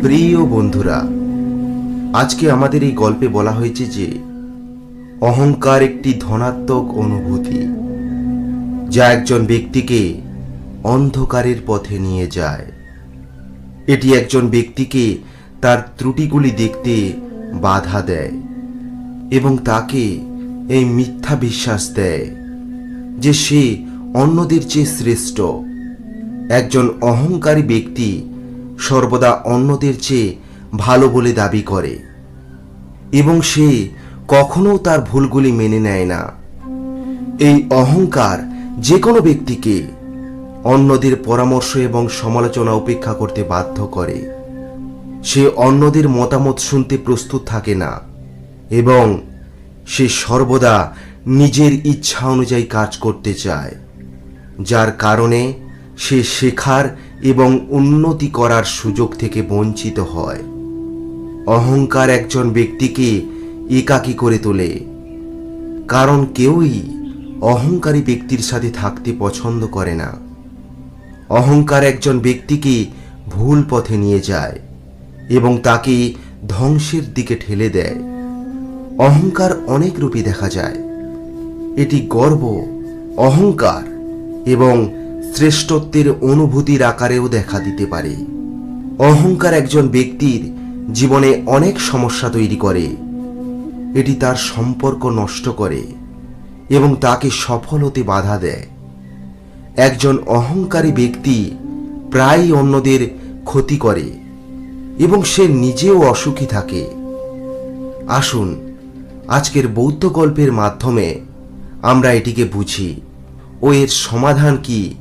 প্রিয় বন্ধুরা, আজকে আমাদের এই গল্পে বলা হয়েছে যে, অহংকার একটি ধনাত্মক অনুভূতি, যা একজন ব্যক্তিকে অন্ধকারের পথে নিয়ে যায়। এটি একজন ব্যক্তিকে তার ত্রুটিগুলি দেখতে বাধা দেয় এবং তাকে এই মিথ্যা বিশ্বাস দেয় যে সে অন্যদের চেয়ে শ্রেষ্ঠ। একজন অহংকারী ব্যক্তি সর্বদা অন্যদের চেয়ে ভালো বলে দাবি করে। এবং সে কখনো তার ভুলগুলি মেনে নেয় না। এই অহংকার যে কোনো ব্যক্তিকে অন্যদের পরামর্শ এবং সমালোচনা উপেক্ষা করতে বাধ্য করে। সে অন্যদের মতামত শুনতে প্রস্তুত থাকে না এবং সে সর্বদা নিজের ইচ্ছা অনুযায়ী কাজ করতে চায়, যার কারণে সে শেখার এবং উন্নতি করার সুযোগ থেকে বঞ্চিত হয়। অহংকার একজন ব্যক্তিকে একাকী করে তোলে। কারণ কেউই অহংকারী ব্যক্তির সাথে থাকতে পছন্দ করে না। অহংকার একজন ব্যক্তিকে ভুল পথে নিয়ে যায় এবং তাকে ধ্বংসের দিকে ঠেলে দেয়। অহংকার অনেক রূপে দেখা যায়। এটি গর্ব, অহংকার এবং শ্রেষ্ঠত্বের অনুভূতির আকারেও দেখা দিতে পারে। অহংকার একজন ব্যক্তির জীবনে অনেক সমস্যা তৈরি করে। এটি তার সম্পর্ক নষ্ট করে এবং তাকে সফল হতে বাধা দেয়। একজন অহংকারী ব্যক্তি প্রায়ই অন্যদের ক্ষতি করে এবং সে নিজেও অসুখী থাকে। আসুন, আজকের বৌদ্ধ গল্পের মাধ্যমে আমরা এটিকে বুঝি ও এর সমাধান কি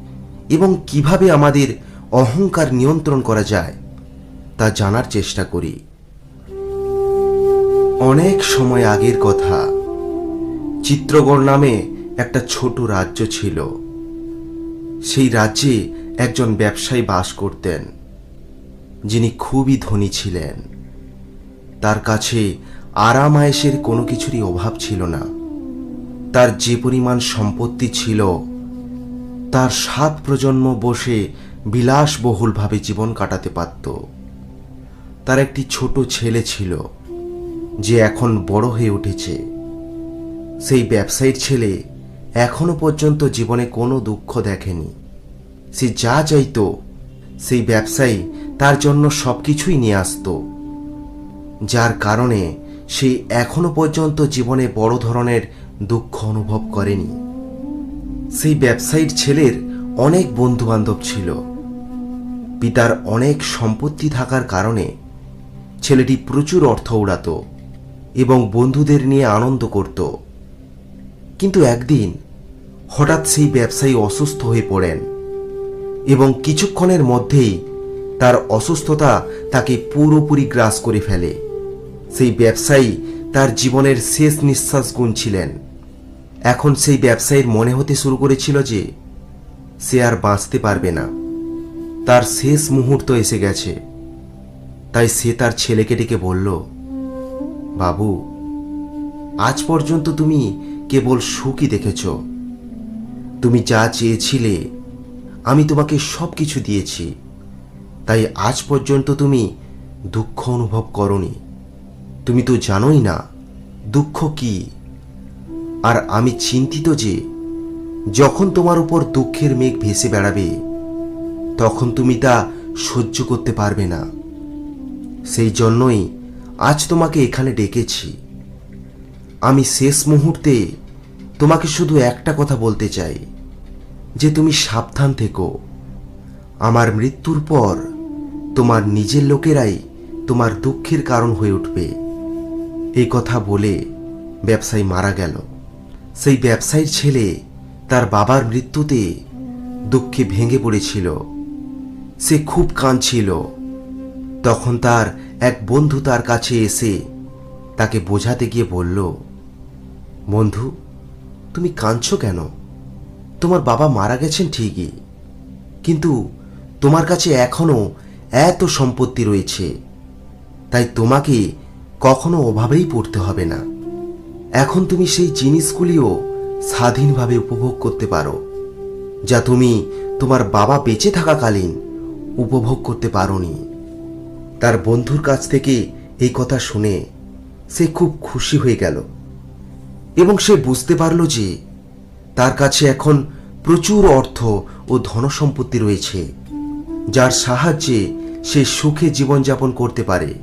এবং কীভাবে আমাদের অহংকার নিয়ন্ত্রণ করা যায়, তা জানার চেষ্টা করি। অনেক সময় আগের কথা, চিত্রগড় নামে একটা ছোট রাজ্য ছিল। সেই রাজ্যে একজন ব্যবসায়ী বাস করতেন, যিনি খুবই ধনী ছিলেন। তার কাছে আরাম আয়েসের কোনো কিছুরই অভাব ছিল না। তার যে পরিমাণ সম্পত্তি ছিল তার সাত প্রজন্ম বসে বিলাসবহুলভাবে জীবন কাটাতে পারত। তার একটি ছোট ছেলে ছিল, যে এখন বড় হয়ে উঠেছে। সেই ব্যবসায়ীর ছেলে এখনও পর্যন্ত জীবনে কোনো দুঃখ দেখেনি। সে যা চাইতো, সেই ব্যবসায়ী তার জন্য সব কিছুই নিয়ে আসতো। যার কারণে সে এখনও পর্যন্ত জীবনে বড় ধরনের দুঃখ অনুভব করেনি। সেই ব্যবসায়ীর ছেলের অনেক বন্ধু বান্ধব ছিল। পিতার অনেক সম্পত্তি থাকার কারণে ছেলেটি প্রচুর অর্থ উড়াতো এবং বন্ধুদের নিয়ে আনন্দ করত। কিন্তু একদিন হঠাৎ সেই ব্যবসায়ী অসুস্থ হয়ে পড়েন এবং কিছুক্ষণের মধ্যেই তার অসুস্থতা তাকে পুরোপুরি গ্রাস করে ফেলে। সেই ব্যবসায়ী তার জীবনের শেষ নিঃশ্বাস গুনছিলেন। এখন সেই ব্যবসায়ীর মনে হতে শুরু করেছিল যে সে আর বাঁচতে পারবে না। তার শেষ মুহূর্ত এসে গেছে। তাই সে তার ছেলেকে ডেকে বলল, বাবু, আজ পর্যন্ত তুমি কেবল সুখই দেখেছ। তুমি যা চেয়েছিলে, আমি তোমাকে সব কিছু দিয়েছি। তাই আজ পর্যন্ত তুমি দুঃখ অনুভব করনি। তুমি তো জানোই না দুঃখ কি। আর আমি চিন্তিত যে, যখন তোমার উপর দুঃখের মেঘ ভেসে বেড়াবে, তখন তুমি তা সহ্য করতে পারবে না। সেই জন্যই আজ তোমাকে এখানে ডেকেছি। আমি শেষ মুহূর্তে তোমাকে শুধু একটা কথা বলতে চাই, যে তুমি সাবধান থেকো। আমার মৃত্যুর পর তোমার নিজের লোকেরাই তোমার দুঃখের কারণ হয়ে উঠবে। এই কথা বলে ব্যবসায়ী মারা গেল। সেই ব্যবসায়ীর ছেলে তার বাবার মৃত্যুতে দুঃখে ভেঙে পড়েছিল। সে খুব কাঁদছিল। তখন তার এক বন্ধু তার কাছে এসে তাকে বোঝাতে গিয়ে বলল, বন্ধু, তুমি কাঁদছ কেন? তোমার বাবা মারা গেছেন ঠিকই, কিন্তু তোমার কাছে এখনও এত সম্পত্তি রয়েছে, তাই তোমাকে কখনো অভাবেই পড়তে হবে না। এখন তুমি সেই জিনিসগুলিও স্বাধীনভাবে উপভোগ করতে পারো, যা তুমি তোমার বাবা বেঁচে থাকাকালীন উপভোগ করতে পারোনি। তার বন্ধুর কাছ থেকে এই কথা শুনে সে খুব খুশি হয়ে গেল এবং সে বুঝতে পারল যে তার কাছে এখন প্রচুর অর্থ ও ধনসম্পত্তি রয়েছে, যার সাহায্যে সে সুখে জীবনযাপন করতে পারে।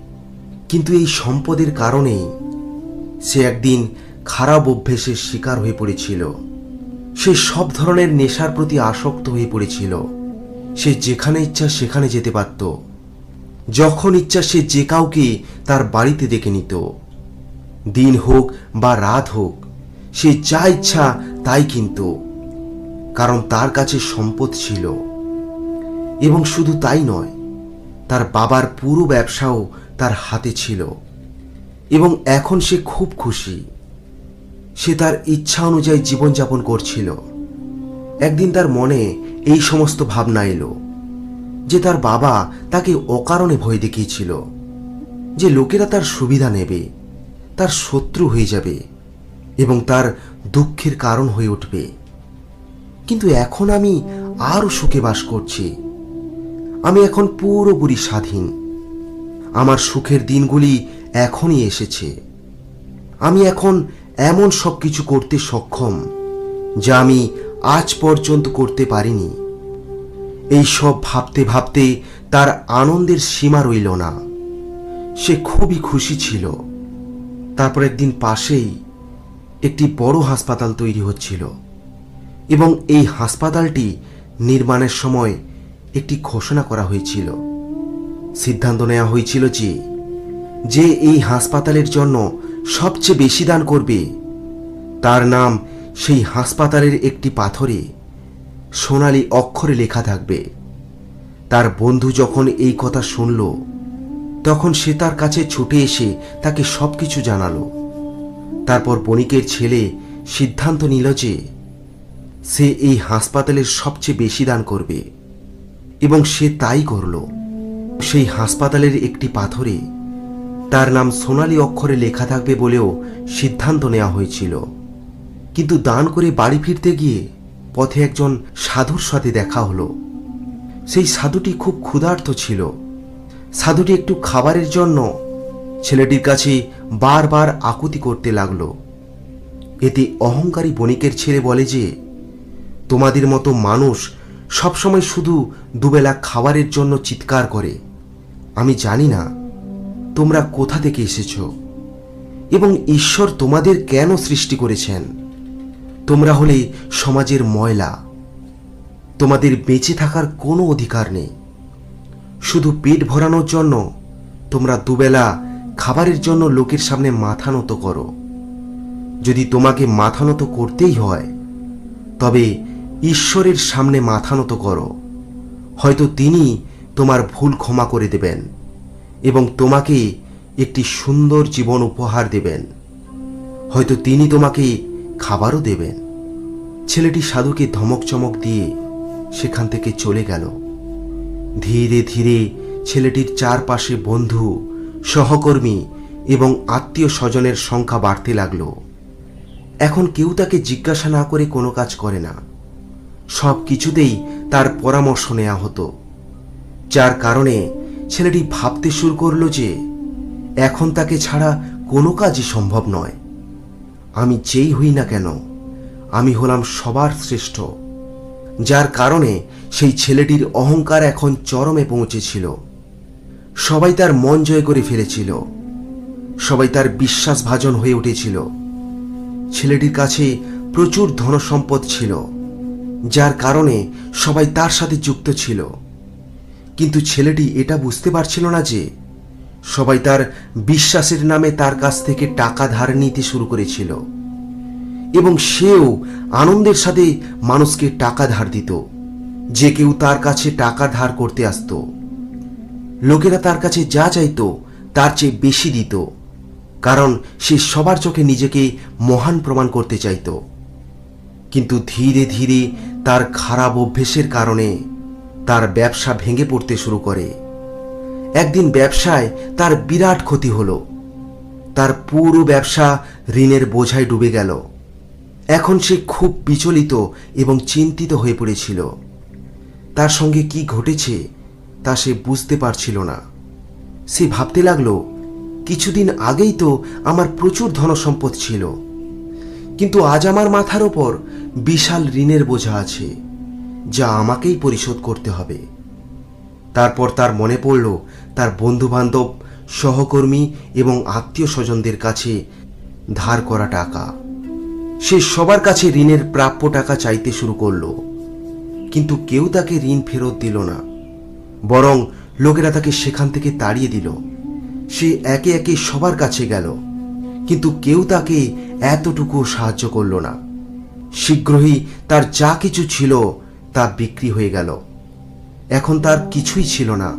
কিন্তু এই সম্পদের কারণেই সে একদিন খারাপ অভ্যেসের শিকার হয়ে পড়েছিল। সে সব ধরনের নেশার প্রতি আসক্ত হয়ে পড়েছিল। সে যেখানে ইচ্ছা সেখানে যেতে পারত। যখন ইচ্ছা সে যে কাউকে তার বাড়িতে ডেকে নিত। দিন হোক বা রাত হোক, সে যা ইচ্ছা তাই কিনত। কারণ তার কাছে সম্পদ ছিল। এবং শুধু তাই নয়, তার বাবার পুরো ব্যবসাও তার হাতে ছিল। এবং এখন সে খুব খুশি। সে তার ইচ্ছা অনুযায়ী জীবনযাপন করছিল। একদিন তার মনে এই সমস্ত ভাবনা এলো, যে তার বাবা তাকে অকারণে ভয় দেখিয়েছিল, যে লোকেরা তার সুবিধা নেবে, তার শত্রু হয়ে যাবে এবং তার দুঃখের কারণ হয়ে উঠবে। কিন্তু এখন আমি আরও সুখে বাস করছি। আমি এখন পুরোপুরি স্বাধীন। আমার সুখের দিনগুলি এখনই এসেছে। আমি এখন এমন সব কিছু করতে সক্ষম যা আমি আজ পর্যন্ত করতে পারিনি। এই সব ভাবতে ভাবতে তার আনন্দের সীমা রইল না। সে খুবই খুশি ছিল। তারপর একদিন পাশেই একটি বড় হাসপাতাল তৈরি হচ্ছিল এবং এই হাসপাতালটি নির্মাণের সময় একটি ঘোষণা করা হয়েছিল। সিদ্ধান্ত নেওয়া হয়েছিল যে যে এই হাসপাতালের জন্য সবচেয়ে বেশি দান করবে। তার নাম সেই হাসপাতালের একটি পাথরে সোনালি অক্ষরে লেখা থাকবে। তার বন্ধু যখন এই কথা শুনল, তখন সে তার কাছে ছুটে এসে তাকে সবকিছু জানালো। তারপর বণিকের ছেলে সিদ্ধান্ত নিল যে সে এই হাসপাতালের সবচেয়ে বেশি দান করবে। এবং সে তাই করল। সেই হাসপাতালের একটি পাথরে তার নাম সোনালি অক্ষরে লেখা থাকবে বলেও সিদ্ধান্ত নেওয়া হয়েছিল। কিন্তু দান করে বাড়ি ফিরতে গিয়ে পথে একজন সাধুর সাথে দেখা হলো। সেই সাধুটি খুব ক্ষুধার্ত ছিল। সাধুটি একটু খাবারের জন্য ছেলেটির কাছে বারবার আকুতি করতে লাগল। এতে অহংকারী বণিকের ছেলে বলে যে, তোমাদের মতো মানুষ সবসময় শুধু দুবেলা খাবারের জন্য চিৎকার করে। আমি জানি না তোমরা কোথা থেকে এসেছ? এবং ঈশ্বর তোমাদের কেন সৃষ্টি করেছেন? তোমরা হলে সমাজের ময়লা। তোমাদের বেঁচে থাকার কোনো অধিকার নেই। শুধু পেট ভরানোর জন্য তোমরা দুবেলা খাবারের জন্য লোকের সামনে মাথা নত করো। যদি তোমাকে মাথা নত করতেই হয়, তবে ঈশ্বরের সামনে মাথা নত করো। হয়তো তিনি তোমার ভুল ক্ষমা করে দেবেন। এবং তোমাকে একটি সুন্দর জীবন উপহার দেবেন। হয়তো তিনি তোমাকে খাবারও দেবেন। ছেলেটি সাধুকে ধমক চমক দিয়ে সেখান থেকে চলে গেল। ধীরে ধীরে ছেলেটির চারপাশে বন্ধু, সহকর্মী এবং আত্মীয় স্বজনের সংখ্যা বাড়তে লাগল। এখন কেউ তাকে জিজ্ঞাসা না করে কোনো কাজ করে না। সব কিছুতেই তার পরামর্শ নেওয়া হতো। যার কারণে ছেলেটি ভাবতে শুরু করল যে, এখন তাকে ছাড়া কোনো কাজই সম্ভব নয়। আমি যেই হই না কেন, আমি হলাম সবার শ্রেষ্ঠ। যার কারণে সেই ছেলেটির অহংকার এখন চরমে পৌঁছেছিল। সবাই তার মন জয় করে ফেলেছিল। সবাই তার বিশ্বাসভাজন হয়ে উঠেছিল। ছেলেটির কাছে প্রচুর ধনসম্পদ ছিল, যার কারণে সবাই তার সাথে যুক্ত ছিল। কিন্তু ছেলেটি এটা বুঝতে পারছিল না যে সবাই তার বিশ্বাসের নামে তার কাছ থেকে টাকা ধার নিতে শুরু করেছিল। এবং সেও আনন্দের সাথে মানুষকে টাকা ধার দিত, যে কেউ তার কাছে টাকা ধার করতে আসতো। লোকেরা তার কাছে যা চাইত, তার চেয়ে বেশি দিত, কারণ সে সবার চোখে নিজেকে মহান প্রমাণ করতে চাইত। কিন্তু ধীরে ধীরে তার খারাপ অভ্যেসের কারণে তার ব্যবসা ভেঙে পড়তে শুরু করে। একদিন ব্যবসায় তার বিরাট ক্ষতি হলো। তার পুরো ব্যবসা ঋণের বোঝায় ডুবে গেল। এখন সে খুব বিচলিত এবং চিন্তিত হয়ে পড়েছিল। তার সঙ্গে কি ঘটেছে তা সে বুঝতে পারছিল না। সে ভাবতে লাগল, কিছুদিন আগেই তো আমার প্রচুর ধনসম্পদ ছিল। কিন্তু আজ আমার মাথার ওপর বিশাল ঋণের বোঝা আছে। যা আমাকেই পরিশোধ করতে হবে। তারপর তার মনে পড়ল তার বন্ধুবান্ধব, সহকর্মী এবং আত্মীয় স্বজনদের কাছে ধার করা টাকা। সে সবার কাছে ঋণের প্রাপ্য টাকা চাইতে শুরু করল, কিন্তু কেউ তাকে ঋণ ফেরত দিল না। বরং লোকেরা তাকে সেখান থেকে তাড়িয়ে দিল। সে একে একে সবার কাছে গেল, কিন্তু কেউ তাকে এতটুকু সাহায্য করল না। শীঘ্রই তার যা কিছু ছিল তা বিক্রি হয়ে গেল। এখন তার কিছুই ছিল না।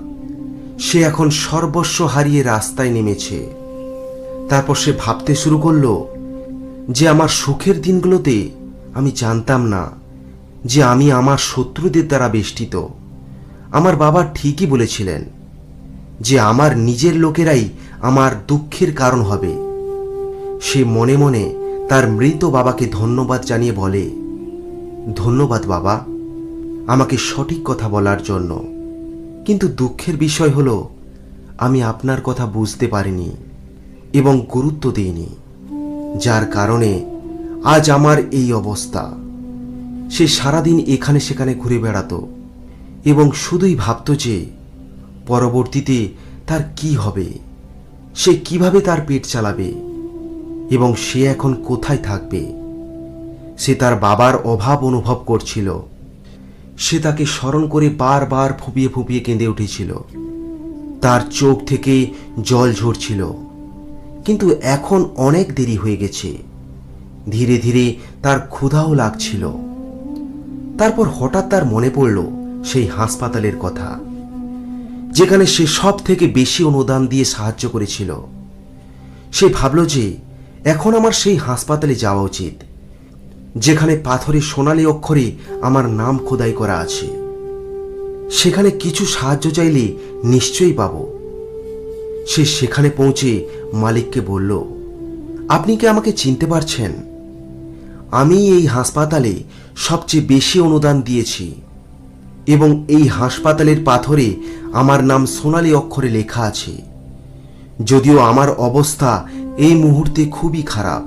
সে এখন সর্বস্ব হারিয়ে রাস্তায় নেমেছে। তারপর সে ভাবতে শুরু করল, যে আমার সুখের দিনগুলোতে আমি জানতাম না যে আমি আমার শত্রুদের দ্বারা বেষ্টিত। আমার বাবা ঠিকই বলেছিলেন যে আমার নিজের লোকেরাই আমার দুঃখের কারণ হবে। সে মনে মনে তার মৃত বাবাকে ধন্যবাদ জানিয়ে বলে, ধন্যবাদ বাবা। আমাকে সঠিক কথা বলার জন্য। কিন্তু দুঃখের বিষয় হলো, আমি আপনার কথা বুঝতে পারিনি এবং গুরুত্ব দিইনি, যার কারণে আজ আমার এই অবস্থা। সে সারাদিন এখানে সেখানে ঘুরে বেড়াতো এবং শুধুই ভাবত যে পরবর্তীতে তার কি হবে, সে কীভাবে তার পেট চালাবে এবং সে এখন কোথায় থাকবে। সে তার বাবার অভাব অনুভব করছিল। সে তাকে স্মরণ করে বারবার ফুপিয়ে ফুপিয়ে কেঁদে উঠেছিল। তার চোখ থেকে জল ঝরছিল। কিন্তু এখন অনেক দেরি হয়ে গেছে। ধীরে ধীরে তার ক্ষুধাও লাগছিল। তারপর হঠাৎ তার মনে পড়ল সেই হাসপাতালের কথা, যেখানে সে সব থেকে বেশি অনুদান দিয়ে সাহায্য করেছিল। সে ভাবল যে এখন আমার সেই হাসপাতালে যাওয়া উচিত। যেখানে পাথরে সোনালী অক্ষরে আমার নাম খোদাই করা আছে। সেখানে কিছু সাহায্য চাইলে নিশ্চয়ই পাব। সে সেখানে পৌঁছে মালিককে বলল, আপনি কি আমাকে চিনতে পারছেন? আমি এই হাসপাতালে সবচেয়ে বেশি অনুদান দিয়েছি এবং এই হাসপাতালের পাথরে আমার নাম সোনালি অক্ষরে লেখা আছে। যদিও আমার অবস্থা এই মুহূর্তে খুবই খারাপ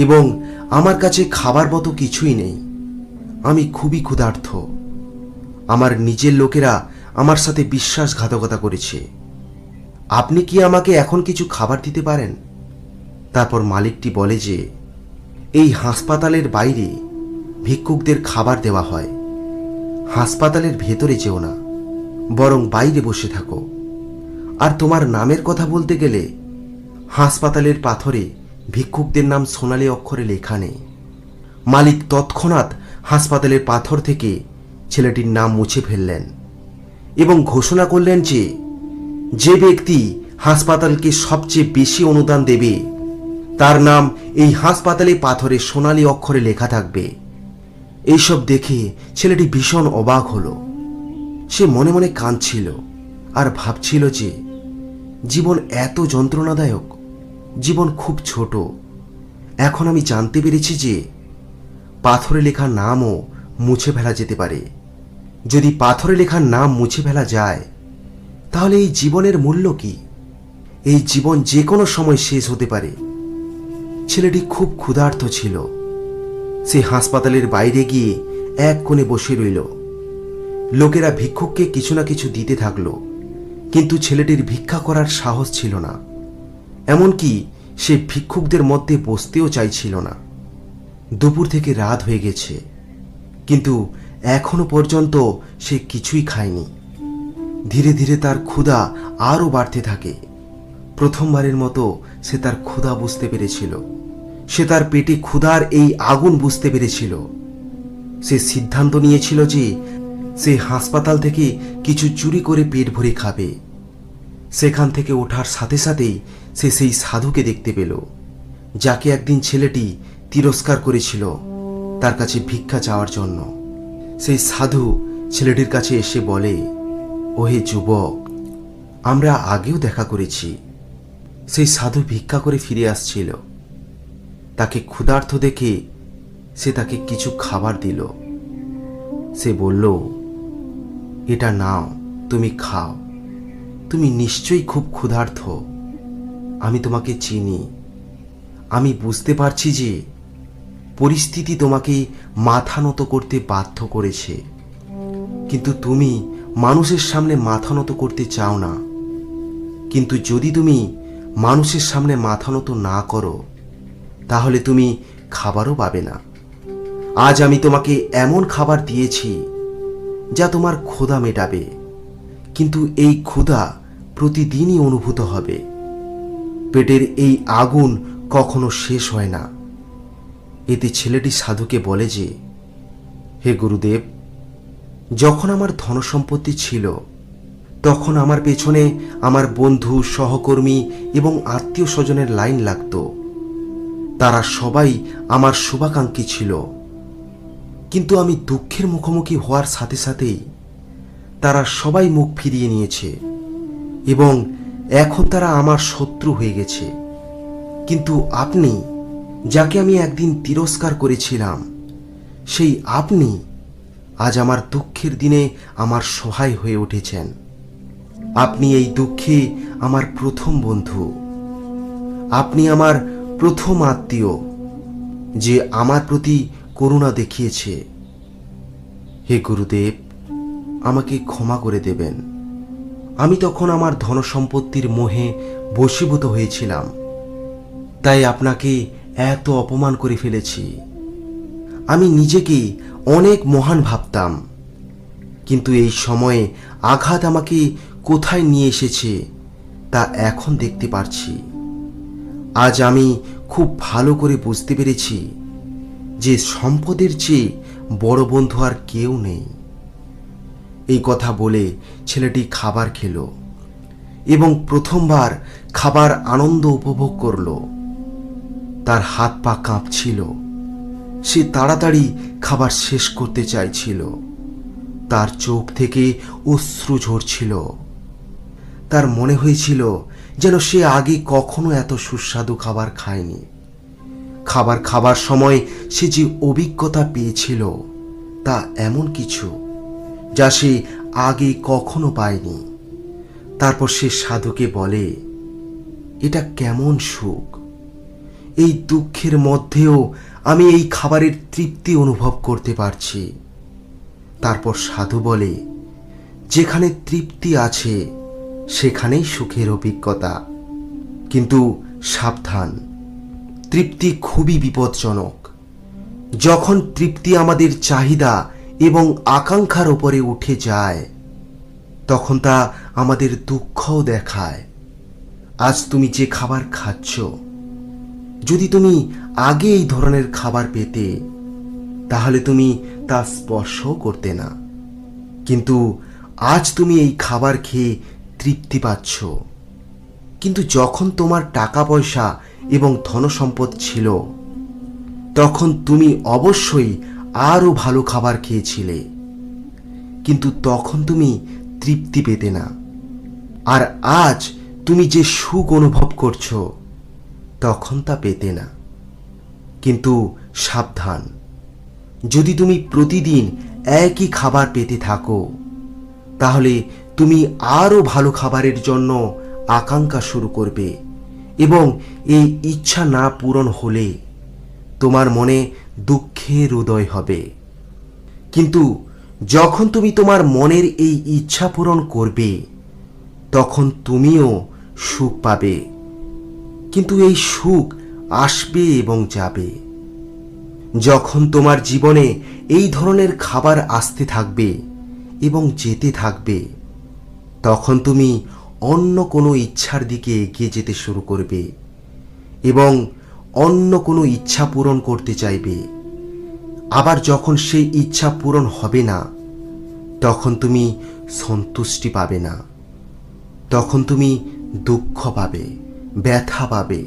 এবং আমার কাছে খাবার মতো কিছুই নেই। আমি খুবই ক্ষুধার্থ। আমার নিজের লোকেরা আমার সাথে বিশ্বাসঘাতকতা করেছে। আপনি কি আমাকে এখন কিছু খাবার দিতে পারেন? তারপর মালিকটি বলে যে, এই হাসপাতালের বাইরে ভিক্ষুকদের খাবার দেওয়া হয়। হাসপাতালের ভেতরে যেও না, বরং বাইরে বসে থাকো। আর তোমার নামের কথা বলতে গেলে হাসপাতালের পাথরে ভিক্ষুকদের নাম সোনালি অক্ষরে লেখা নেই। মালিক তৎক্ষণাৎ হাসপাতালের পাথর থেকে ছেলেটির নাম মুছে ফেললেন এবং ঘোষণা করলেন যে যে ব্যক্তি হাসপাতালকে সবচেয়ে বেশি অনুদান দেবে, তার নাম এই হাসপাতালে পাথরে সোনালি অক্ষরে লেখা থাকবে। এইসব দেখে ছেলেটি ভীষণ অবাক হলো। সে মনে মনে কাঁদছিল আর ভাবছিল যে, জীবন এত যন্ত্রণাদায়ক। জীবন খুব ছোট। এখন আমি জানতে পেরেছি যে পাথরে লেখা নামও মুছে ফেলা যেতে পারে। যদি পাথরে লেখা নাম মুছে ফেলা যায়, তাহলে এই জীবনের মূল্য কি? এই জীবন যে কোনো সময় শেষ হতে পারে। ছেলেটি খুব ক্ষুধার্ত ছিল। সে হাসপাতালের বাইরে গিয়ে এক কোণে বসে রইল। লোকেরা ভিক্ষুককে কিছু না কিছু দিতে থাকল, কিন্তু ছেলেটির ভিক্ষা করার সাহস ছিল না। এমনকি সে ভিক্ষুকদের মধ্যে বসতেও চাইছিল না। দুপুর থেকে রাত হয়ে গেছে, কিন্তু এখনও পর্যন্ত সে কিছুই খায়নি। ধীরে ধীরে তার ক্ষুধা আরও বাড়তে থাকে। প্রথমবারের মতো সে তার ক্ষুধা বুঝতে পেরেছিল। সে তার পেটে ক্ষুধার এই আগুন বুঝতে পেরেছিল। সে সিদ্ধান্ত নিয়েছিল যে সে হাসপাতাল থেকে কিছু চুরি করে পেট ভরে খাবে। সেখান থেকে ওঠার সাথে সাথেই সে সেই সাধুকে দেখতে পেল, যাকে একদিন ছেলেটি তিরস্কার করেছিল তার কাছে ভিক্ষা চাওয়ার জন্য। সেই সাধু ছেলেটির কাছে এসে বলে, ওহে যুবক, আমরা আগেও দেখা করেছি। সেই সাধু ভিক্ষা করে ফিরে আসছিল। তাকে ক্ষুধার্থ দেখে সে তাকে কিছু খাবার দিল। সে বলল, এটা নাও, তুমি খাও। তুমি নিশ্চয়ই খুব ক্ষুধার্ত। আমি তোমাকে চিনি। আমি বুঝতে পারছি যে পরিস্থিতি তোমাকে মাথা নত করতে বাধ্য করেছে। কিন্তু তুমি মানুষের সামনে মাথা নত করতে চাও না। কিন্তু যদি তুমি মানুষের সামনে মাথা নত না করো, তাহলে তুমি খাবারও পাবে না। আজ আমি তোমাকে এমন খাবার দিয়েছি যা তোমার ক্ষুধা মেটাবে, কিন্তু এই ক্ষুধা প্রতিদিনই অনুভূত হবে। পেটের এই আগুন কখনো শেষ হয় না। এতে ছেলেটি সাধুকে বলে যে, হে গুরুদেব, যখন আমার ধনসম্পত্তি ছিল, তখন আমার পেছনে আমার বন্ধু, সহকর্মী এবং আত্মীয় স্বজনের লাইন লাগতো। তারা সবাই আমার শুভাকাঙ্ক্ষী ছিল। কিন্তু আমি দুঃখের মুখোমুখি হওয়ার সাথে সাথেই তারা সবাই মুখ ফিরিয়ে নিয়েছে এবং এখন তারা আমার শত্রু হয়ে গেছে। কিন্তু আপনি, যাকে আমি একদিন তিরস্কার করেছিলাম, সেই আপনি আজ আমার দুঃখের দিনে আমার সহায় হয়ে উঠেছেন। আপনি এই দুঃখে আমার প্রথম বন্ধু। আপনি আমার প্রথম আত্মীয়, যে আমার প্রতি করুণা দেখিয়েছে। হে গুরুদেব, আমাকে ক্ষমা করে দেবেন। আমি তখন আমার ধনসম্পত্তির মোহে বশীভূত হয়েছিলাম। তাই আপনাকে এত অপমান করে ফেলেছি। আমি নিজেকে অনেক মহান ভাবতাম। কিন্তু এই সময়ে আঘাত আমাকে কোথায় নিয়ে এসেছে তা এখন দেখতে পারছি। আজ আমি খুব ভালো করে বুঝতে পেরেছি যে সম্পদের চেয়ে বড় বন্ধু আর কেউ নেই। এই কথা বলে ছেলেটি খাবার খেল এবং প্রথমবার খাবার আনন্দ উপভোগ করল। তার হাত পা কাঁপছিল। সে তাড়াতাড়ি খাবার শেষ করতে চাইছিল। তার চোখ থেকে অশ্রু ঝরছিল। তার মনে হয়েছিল যেন সে আগে কখনো এত সুস্বাদু খাবার খায়নি। খাবার খাবার সময় সে যে অভিজ্ঞতা পেয়েছিল তা এমন কিছু যা সে আগে কখনো পায়নি। তারপর সে সাধুকে বলে, এটা কেমন সুখ। এই দুঃখের মধ্যেও আমি এই খাবারের তৃপ্তি অনুভব করতে পারছি। তারপর সাধু বলে, যেখানে তৃপ্তি আছে, সেখানেই সুখের অভিজ্ঞতা। কিন্তু সাবধান, তৃপ্তি খুবই বিপজ্জনক। যখন তৃপ্তি আমাদের চাহিদা এবং আকাঙ্ক্ষার ওপরে উঠে যায়। তখন তা আমাদের দুঃখও দেখায়। আজ তুমি যে খাবার খাচ্ছ, যদি তুমি আগে এই ধরনের খাবার পেতে, তাহলে তুমি তা স্পর্শও করতে না। কিন্তু আজ তুমি এই খাবার খেয়ে তৃপ্তি পাচ্ছ। কিন্তু যখন তোমার টাকা পয়সা এবং ধনসম্পদ ছিল, তখন তুমি অবশ্যই আরও ভালো খাবার খেয়েছিলে। কিন্তু তখন তুমি তৃপ্তি পেতে না। আর আজ তুমি যে সুখ অনুভব করছ, তখন তা পেতে না। কিন্তু সাবধান, যদি তুমি প্রতিদিন একই খাবার পেতে থাকো, তাহলে তুমি আরও ভালো খাবারের জন্য আকাঙ্ক্ষা শুরু করবে এবং এই ইচ্ছা না পূরণ হলে তোমার মনে দুঃখের উদয় হবে। কিন্তু যখন তুমি তোমার মনের এই ইচ্ছা পূরণ করবে, তখন তুমিও সুখ পাবে। কিন্তু এই সুখ আসবে এবং যাবে। যখন তোমার জীবনে এই ধরনের খাবার আসতে থাকবে এবং যেতে থাকবে, তখন তুমি অন্য কোনো ইচ্ছার দিকে এগিয়ে যেতে শুরু করবে এবং অন্য কোনো ইচ্ছা পূরণ করতে চাইবে। আবার যখন সেই ইচ্ছা পূরণ হবে না, তখন তুমি সন্তুষ্টি পাবে না। তখন তুমি দুঃখ পাবে, ব্যথা পাবে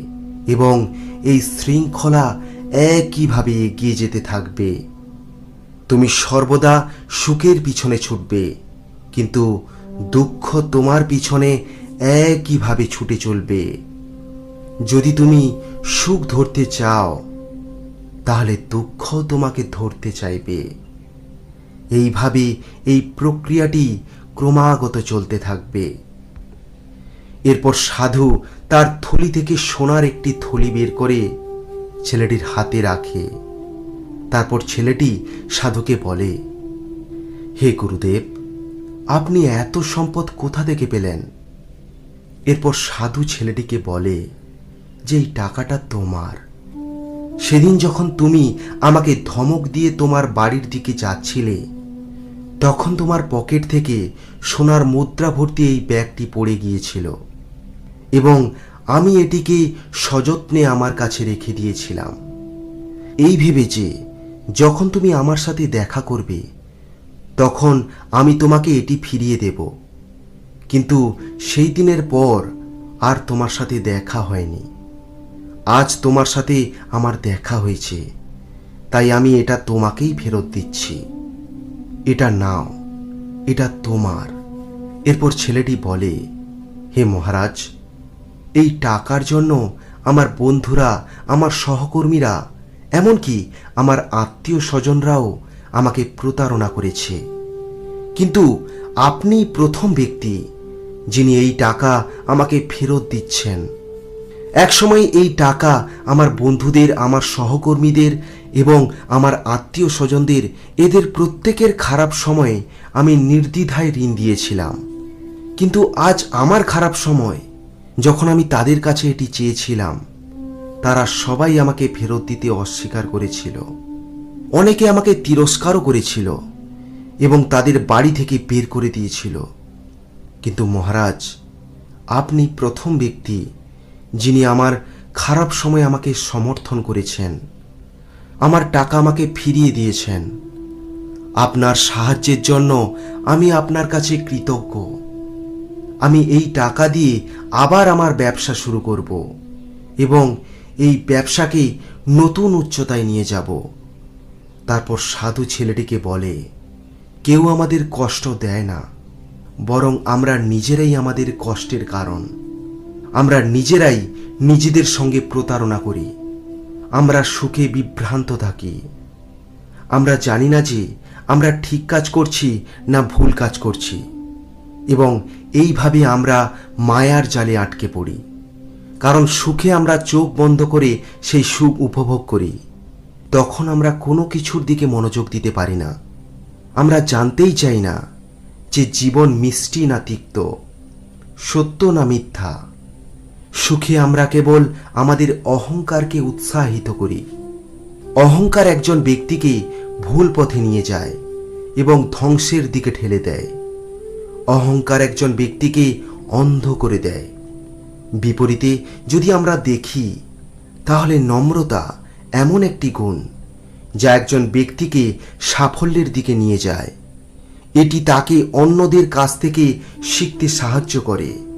এবং এই শৃঙ্খলা একইভাবে এগিয়ে যেতে থাকবে। তুমি সর্বদা সুখের পিছনে ছুটবে, কিন্তু দুঃখ তোমার পিছনে একইভাবে ছুটে চলবে। যদি তুমি সুখ ধরতে চাও, তাহলে দুঃখ তোমাকে ধরতে চাইবে। এইভাবে এই প্রক্রিয়াটি ক্রমাগত চলতে থাকবে। এরপর সাধু তার থলি থেকে সোনার একটি থলি বের করে ছেলেটির হাতে রাখে। তারপর ছেলেটি সাধুকে বলে, হে গুরুদেব, আপনি এত সম্পদ কোথা থেকে পেলেন? এরপর সাধু ছেলেটিকে বলে যে এই টাকাটা তোমার। সেদিন যখন তুমি আমাকে ধমক দিয়ে তোমার বাড়ির দিকে যাচ্ছিলে, তখন তোমার পকেট থেকে সোনার মুদ্রা ভর্তি এই ব্যাগটি পড়ে গিয়েছিল এবং আমি এটিকে সযত্নে আমার কাছে রেখে দিয়েছিলাম। এই ভেবে যে যখন তুমি আমার সাথে দেখা করবে, তখন আমি তোমাকে এটি ফিরিয়ে দেব। কিন্তু সেই দিনের পর আর তোমার সাথে দেখা হয়নি। আজ তোমার সাথে আমার দেখা হয়েছে। তাই আমি এটা তোমাকেই ফেরত দিচ্ছি। এটা নাও, এটা তোমার। এরপর ছেলেটি বলে, হে মহারাজ, এই টাকার জন্য আমার বন্ধুরা, আমার সহকর্মীরা, এমনকি আমার আত্মীয় স্বজনরাও আমাকে প্রতারণা করেছে। কিন্তু আপনি প্রথম ব্যক্তি যিনি এই টাকা আমাকে ফেরত দিচ্ছেন। একসময় এই টাকা আমার বন্ধুদের, আমার সহকর্মীদের এবং আমার আত্মীয় স্বজনদের এদের প্রত্যেকের খারাপ সময়ে আমি নির্দ্বিধায় ঋণ দিয়েছিলাম। কিন্তু আজ আমার খারাপ সময়, যখন আমি তাদের কাছে এটি চেয়েছিলাম, তারা সবাই আমাকে ফেরত দিতে অস্বীকার করেছিল। অনেকে আমাকে তিরস্কারও করেছিল এবং তাদের বাড়ি থেকে বের করে দিয়েছিল। কিন্তু মহারাজ, আপনি প্রথম ব্যক্তি যিনি আমার খারাপ সময় আমাকে সমর্থন করেছেন। আমার টাকা আমাকে ফিরিয়ে দিয়েছেন। আপনার সাহায্যের জন্য আমি আপনার কাছে কৃতজ্ঞ। আমি এই টাকা দিয়ে আবার আমার ব্যবসা শুরু করব এবং এই ব্যবসাকে নতুন উচ্চতায় নিয়ে যাব। তারপর সাধু ছেলেটিকে বলে, কেউ আমাদের কষ্ট দেয় না, বরং আমরা নিজেরাই আমাদের কষ্টের কারণ। আমরা নিজেরাই নিজেদের সঙ্গে প্রতারণা করি। আমরা সুখে বিভ্রান্ত থাকি। আমরা জানি না যে আমরা ঠিক কাজ করছি না ভুল কাজ করছি। এবং এইভাবে আমরা মায়ার জালে আটকে পড়ি। কারণ সুখে আমরা চোখ বন্ধ করে সেই সুখ উপভোগ করি। তখন আমরা কোনো কিছুর দিকে মনোযোগ দিতে পারি না। আমরা জানতেই চাই না যে জীবন মিষ্টি না তিক্ত, সত্য না মিথ্যা। সুখে আমরা কেবল আমাদের অহংকারকে উৎসাহিত করি। অহংকার একজন ব্যক্তিকে ভুল পথে নিয়ে যায় এবং ধ্বংসের দিকে ঠেলে দেয়। অহংকার একজন ব্যক্তিকে অন্ধ করে দেয়। বিপরীতে যদি আমরা দেখি, তাহলে নম্রতা এমন একটি গুণ যা একজন ব্যক্তিকে সাফল্যের দিকে নিয়ে যায়। এটি তাকে অন্যদের কাছ থেকে শিখতে সাহায্য করে।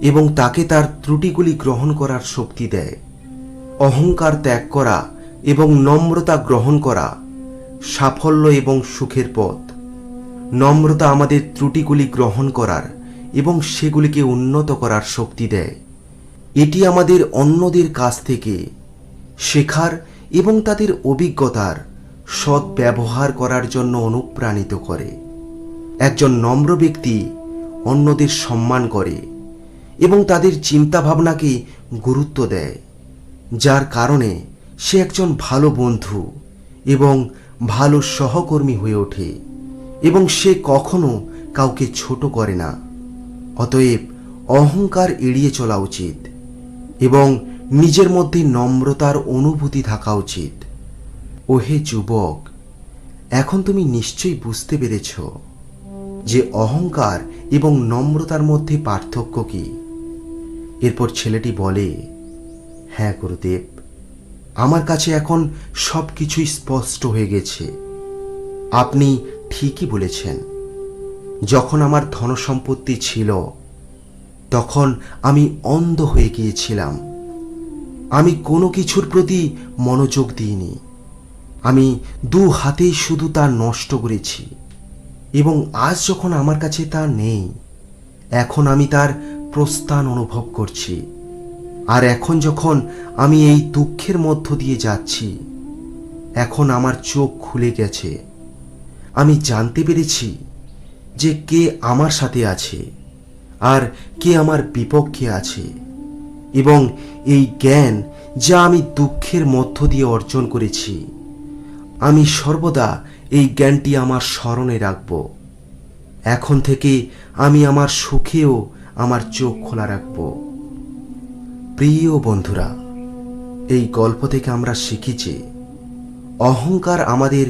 এবং তাকে তার ত্রুটিগুলি গ্রহণ করার শক্তি দেয়। অহংকার ত্যাগ করা এবং নম্রতা গ্রহণ করা সাফল্য এবং সুখের পথ। নম্রতা আমাদের ত্রুটিগুলি গ্রহণ করার এবং সেগুলিকে উন্নত করার শক্তি দেয়। এটি আমাদের অন্যদের কাছ থেকে শেখার এবং তাদের অভিজ্ঞতার সৎ ব্যবহার করার জন্য অনুপ্রাণিত করে। একজন নম্র ব্যক্তি অন্যদের সম্মান করে। এবং তাদের চিন্তাভাবনাকে গুরুত্ব দেয়, যার কারণে সে একজন ভালো বন্ধু এবং ভালো সহকর্মী হয়ে ওঠে এবং সে কখনো কাউকে ছোট করে না। অতএব অহংকার এড়িয়ে চলা উচিত এবং নিজের মধ্যে নম্রতার অনুভূতি থাকা উচিত। ওহে যুবক, এখন তুমি নিশ্চয়ই বুঝতে পেরেছ যে অহংকার এবং নম্রতার মধ্যে পার্থক্য কি। এরপর ছেলেটি বলে হ্যাঁ গুরুদেব, আমার কাছে এখন সব কিছুই স্পষ্ট হয়ে গেছে। আপনি ঠিকই বলেছেন। যখন আমার ধনসম্পত্তি ছিল, তখন আমি অন্ধ হয়ে গিয়েছিলাম। আমি কোনো কিছুর প্রতি মনোযোগ দিইনি। আমি দু হাতেই শুধু তা নষ্ট করেছি এবং আজ যখন আমার কাছে তা নেই, এখন আমি তার প্রস্থান অনুভব করছি। আর এখন যখন আমি এই দুঃখের মধ্য দিয়ে যাচ্ছি, এখন আমার চোখ খুলে গেছে। আমি জানতে পেরেছি যে কে আমার সাথে আছে আর কে আমার বিপক্ষে আছে এবং এই জ্ঞান যা আমি দুঃখের মধ্য দিয়ে অর্জন করেছি, আমি সর্বদা এই জ্ঞানটি আমার স্মরণে রাখব। এখন থেকে আমি আমার সুখেও আমার চোখ খোলা রাখব। প্রিয় বন্ধুরা, এই গল্প থেকে আমরা শিখেছি অহংকার আমাদের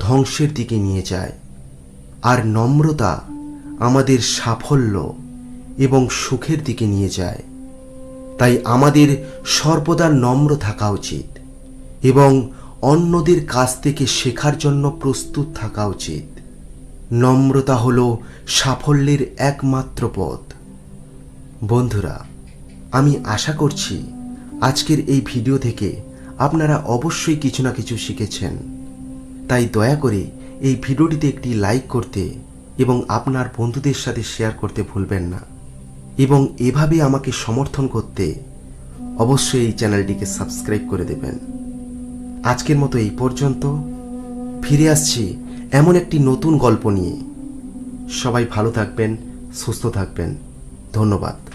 ধ্বংসের দিকে নিয়ে যায়, আর নম্রতা আমাদের সাফল্য এবং সুখের দিকে নিয়ে যায়। তাই আমাদের সর্বদা নম্র থাকা উচিত এবং অন্যদের কাছ থেকে শেখার জন্য প্রস্তুত থাকা উচিত। নম্রতা হল সাফল্যের একমাত্র পথ। বন্ধুরা, আমি আশা করছি আজকের এই ভিডিও থেকে আপনারা অবশ্যই কিছু না কিছু শিখেছেন। তাই দয়া করে এই ভিডিওটিতে একটি লাইক করতে এবং আপনার বন্ধুদের সাথে শেয়ার করতে ভুলবেন না। এবং এভাবে আমাকে সমর্থন করতে অবশ্যই এই চ্যানেলটিকে সাবস্ক্রাইব করে দেবেন। আজকের মতো এই পর্যন্ত। ফিরে আসছি এমন একটি নতুন গল্প নিয়ে। সবাই ভালো থাকবেন, সুস্থ থাকবেন। ধন্যবাদ।